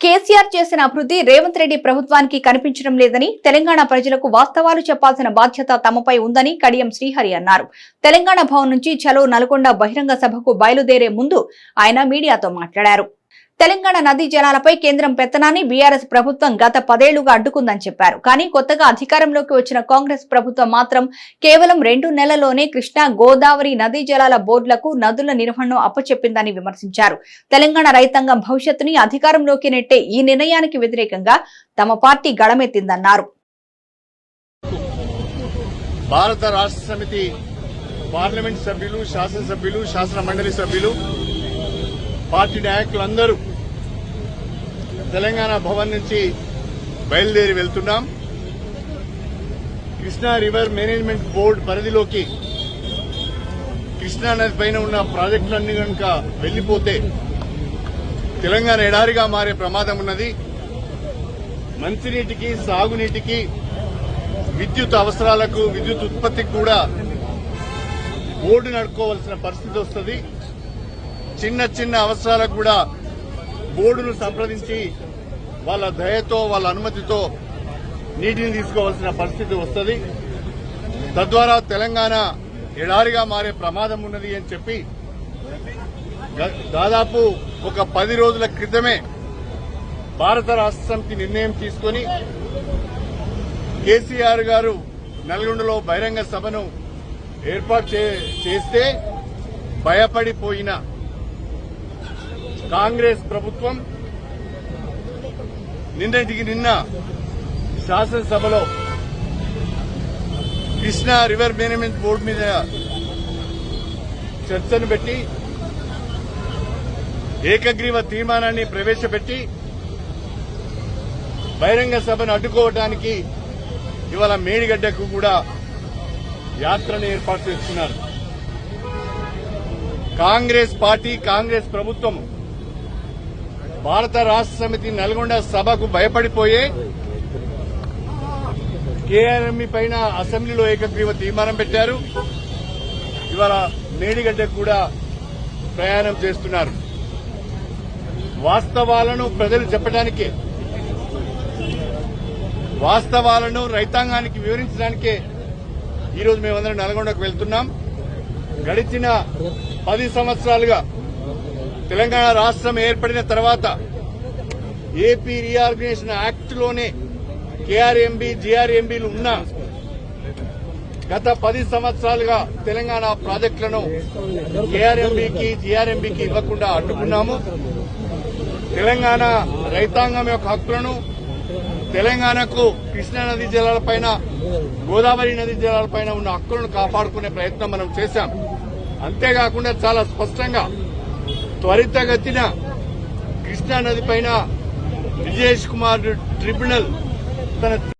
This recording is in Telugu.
కేసీఆర్ చేసిన అభివృద్ధి రేవంత్ రెడ్డి ప్రభుత్వానికి కనిపించడం లేదని తెలంగాణ ప్రజలకు వాస్తవాలు చెప్పాల్సిన బాధ్యత తమపై ఉందని కడియం శ్రీహరి అన్నారు. తెలంగాణ భవన్ నుంచి చలో నల్గొండ బహిరంగ సభకు బయలుదేరే ముందు ఆయన మీడియాతో మాట్లాడారు. తెలంగాణ నదీ జలాలపై కేంద్రం పెత్తనాన్ని బీఆర్ఎస్ ప్రభుత్వం గత పదేళ్ళుగా అడ్డుకుందని చెప్పారు. కానీ కొత్తగా అధికారంలోకి వచ్చిన కాంగ్రెస్ ప్రభుత్వం మాత్రం కేవలం రెండు నెలల్లోనే కృష్ణా గోదావరి నదీ జలాల బోర్డులకు నదుల నిర్వహణను అప్పచెప్పిందని విమర్శించారు. తెలంగాణ రైతాంగం భవిష్యత్తుని అధికారంలోకి నెట్టే ఈ నిర్ణయానికి వ్యతిరేకంగా తమ పార్టీ గళమెత్తిందన్నారు. భారత రాష్ట్ర సమితి పార్లమెంట్ సభ్యులు శాసనసభ్యులు శాసన మండలి సభ్యులు పార్టీ నాయకులందరూ తెలంగాణ భవన్ నుంచి బయలుదేరి వెళ్తున్నాం. కృష్ణా రివర్ మేనేజ్మెంట్ బోర్డు పరిధిలోకి కృష్ణా నది పైన ఉన్న ప్రాజెక్టులన్నీ కనుక వెళ్ళిపోతే తెలంగాణ ఎడారిగా మారే ప్రమాదం ఉన్నది. మంచినీటికి సాగునీటికి విద్యుత్ అవసరాలకు విద్యుత్ ఉత్పత్తికి కూడా బోర్డు నడుకోవాల్సిన పరిస్థితి వస్తుంది. చిన్న చిన్న అవసరాలకు కూడా బోర్డును సంప్రదించి వాళ్ళ దయతో వాళ్ళ అనుమతితో నీటిని తీసుకోవాల్సిన పరిస్థితి వస్తుంది. తద్వారా తెలంగాణ ఎడారిగా మారే ప్రమాదం ఉన్నది అని చెప్పి దాదాపు ఒక పది రోజుల క్రితమే భారత రాష్ట్ర సమితి నిర్ణయం తీసుకొని కేసీఆర్ గారు నల్గొండలో బహిరంగ సభను ఏర్పాటు చే- చేస్తే భయపడిపోయిన కాంగ్రెస్ ప్రభుత్వం నిన్నటికి నిన్న శాసనసభలో కృష్ణా రివర్ మేనేజ్మెంట్ బోర్డు మీద చర్చను పెట్టి ఏకగ్రీవ తీర్మానాన్ని ప్రవేశపెట్టి బహిరంగ సభను అడ్డుకోవడానికి ఇవాళ మేడిగడ్డకు కూడా యాత్రను ఏర్పాటు చేస్తున్నారు. కాంగ్రెస్ పార్టీ కాంగ్రెస్ ప్రభుత్వం భారత రాష్ట్ర సమితి నల్గొండ సభకు భయపడిపోయే కేఆర్ఎంఈ పైన అసెంబ్లీలో ఏకగ్రీవ తీర్మానం పెట్టారు. ఇవాళ మేడిగడ్డకు కూడా ప్రయాణం చేస్తున్నారు. వాస్తవాలను ప్రజలు చెప్పడానికే వాస్తవాలను రైతాంగానికి వివరించడానికే ఈరోజు మేమందరం నల్గొండకు వెళ్తున్నాం. గడిచిన పది సంవత్సరాలుగా తెలంగాణ రాష్ట్రం ఏర్పడిన తర్వాత ఏపీ రీఆర్గనైజేషన్ యాక్ట్లోనే కేఆర్ఎంబి జిఆర్ఎంబీలు ఉన్నా గత పది సంవత్సరాలుగా తెలంగాణ ప్రాజెక్టులను కేఆర్ఎంబికి జిఆర్ఎంబికి ఇవ్వకుండా అడ్డుకున్నాము. తెలంగాణ రైతాంగం యొక్క హక్కులను తెలంగాణకు కృష్ణానది జలాలపైన గోదావరి నది జలాలపైన ఉన్న హక్కులను కాపాడుకునే ప్రయత్నం మనం చేశాం. అంతేకాకుండా చాలా స్పష్టంగా త్వరితగతిన కృష్ణా నది పైన విజేష్ కుమార్ ట్రిబ్యునల్ తన